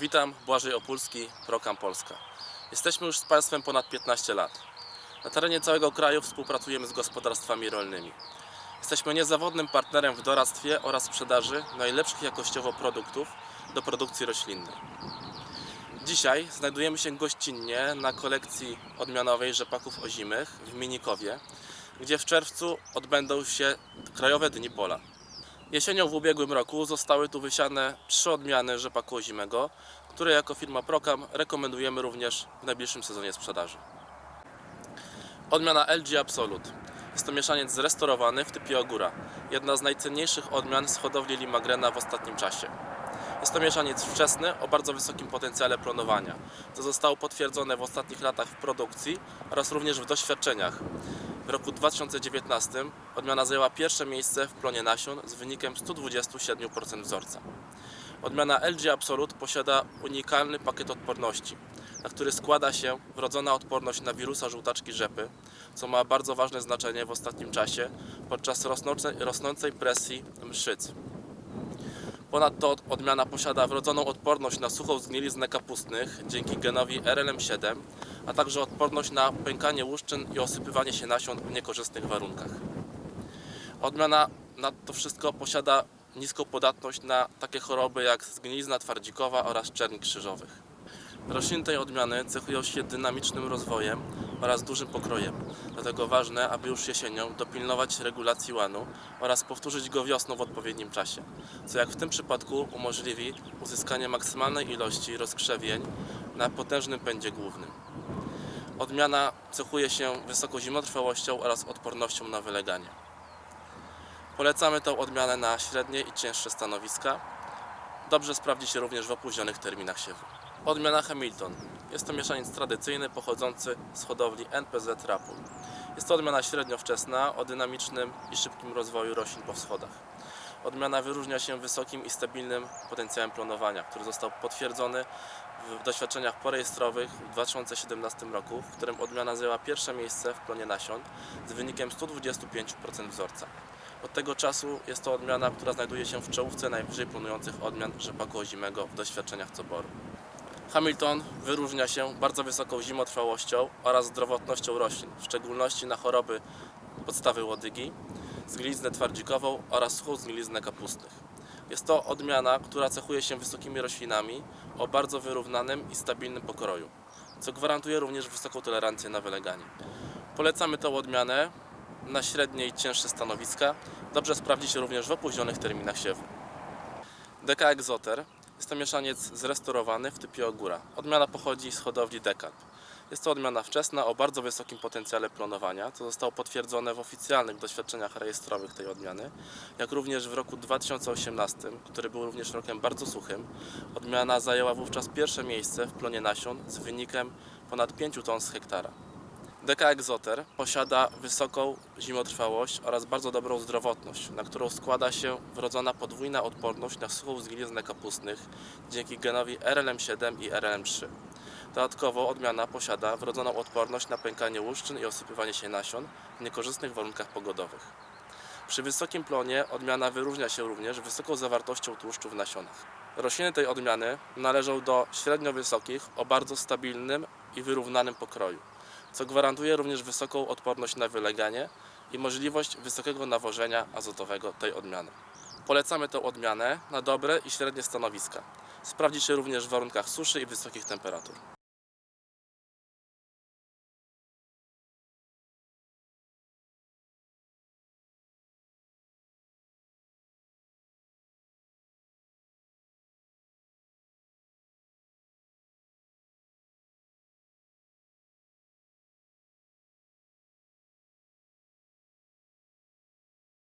Witam, Błażej Opulski, Prokam Polska. Jesteśmy już z Państwem ponad 15 lat. Na terenie całego kraju współpracujemy z gospodarstwami rolnymi. Jesteśmy niezawodnym partnerem w doradztwie oraz sprzedaży najlepszych jakościowo produktów do produkcji roślinnej. Dzisiaj znajdujemy się gościnnie na kolekcji odmianowej rzepaków ozimych w Minikowie, gdzie w czerwcu odbędą się Krajowe Dni Pola. Jesienią w ubiegłym roku zostały tu wysiane trzy odmiany rzepaku ozimego, które jako firma Prokam rekomendujemy również w najbliższym sezonie sprzedaży. Odmiana LG Absolute. Jest to mieszaniec zrestaurowany w typie Ogóra. Jedna z najcenniejszych odmian z hodowli Limagrena w ostatnim czasie. Jest to mieszaniec wczesny o bardzo wysokim potencjale plonowania, co zostało potwierdzone w ostatnich latach w produkcji oraz również w doświadczeniach. Roku 2019 odmiana zajęła pierwsze miejsce w plonie nasion z wynikiem 127% wzorca. Odmiana LG Absolute posiada unikalny pakiet odporności, na który składa się wrodzona odporność na wirusa żółtaczki rzepy, co ma bardzo ważne znaczenie w ostatnim czasie podczas rosnącej presji mszyc. Ponadto odmiana posiada wrodzoną odporność na suchą zgniliznę kapustnych dzięki genowi RLM7, a także odporność na pękanie łuszczyn i osypywanie się nasion w niekorzystnych warunkach. Odmiana na to wszystko posiada niską podatność na takie choroby jak zgnilizna twardzikowa oraz czerń krzyżowych. Rośliny tej odmiany cechują się dynamicznym rozwojem oraz dużym pokrojem. Dlatego ważne, aby już jesienią dopilnować regulacji łanu oraz powtórzyć go wiosną w odpowiednim czasie, co jak w tym przypadku umożliwi uzyskanie maksymalnej ilości rozkrzewień na potężnym pędzie głównym. Odmiana cechuje się wysoką zimotrwałością oraz odpornością na wyleganie. Polecamy tą odmianę na średnie i cięższe stanowiska. Dobrze sprawdzi się również w opóźnionych terminach siewu. Odmiana Hamilton. Jest to mieszaniec tradycyjny pochodzący z hodowli NPZ Rapul. Jest to odmiana średnio wczesna o dynamicznym i szybkim rozwoju roślin po wschodach. Odmiana wyróżnia się wysokim i stabilnym potencjałem plonowania, który został potwierdzony w doświadczeniach porejestrowych w 2017 roku, w którym odmiana zajęła pierwsze miejsce w plonie nasion z wynikiem 125% wzorca. Od tego czasu jest to odmiana, która znajduje się w czołówce najwyżej plonujących odmian rzepaku ozimego w doświadczeniach coboru. Hamilton wyróżnia się bardzo wysoką zimotrwałością oraz zdrowotnością roślin, w szczególności na choroby podstawy łodygi, zgniliznę twardzikową oraz suchą zgniliznę kapustnych. Jest to odmiana, która cechuje się wysokimi roślinami o bardzo wyrównanym i stabilnym pokroju, co gwarantuje również wysoką tolerancję na wyleganie. Polecamy tą odmianę na średnie i cięższe stanowiska. Dobrze sprawdzi się również w opóźnionych terminach siewu. Deka Exoter jest to mieszaniec zrestaurowany w typie Ogóra. Odmiana pochodzi z hodowli Dekalb. Jest to odmiana wczesna o bardzo wysokim potencjale plonowania, co zostało potwierdzone w oficjalnych doświadczeniach rejestrowych tej odmiany, jak również w roku 2018, który był również rokiem bardzo suchym. Odmiana zajęła wówczas pierwsze miejsce w plonie nasion z wynikiem ponad 5 ton z hektara. Deka Exoter posiada wysoką zimotrwałość oraz bardzo dobrą zdrowotność, na którą składa się wrodzona podwójna odporność na suchą zgniliznę kapustnych dzięki genowi RLM7 i RLM3. Dodatkowo odmiana posiada wrodzoną odporność na pękanie łuszczyn i osypywanie się nasion w niekorzystnych warunkach pogodowych. Przy wysokim plonie odmiana wyróżnia się również wysoką zawartością tłuszczu w nasionach. Rośliny tej odmiany należą do średnio wysokich o bardzo stabilnym i wyrównanym pokroju, co gwarantuje również wysoką odporność na wyleganie i możliwość wysokiego nawożenia azotowego tej odmiany. Polecamy tę odmianę na dobre i średnie stanowiska. Sprawdzi się również w warunkach suszy i wysokich temperatur.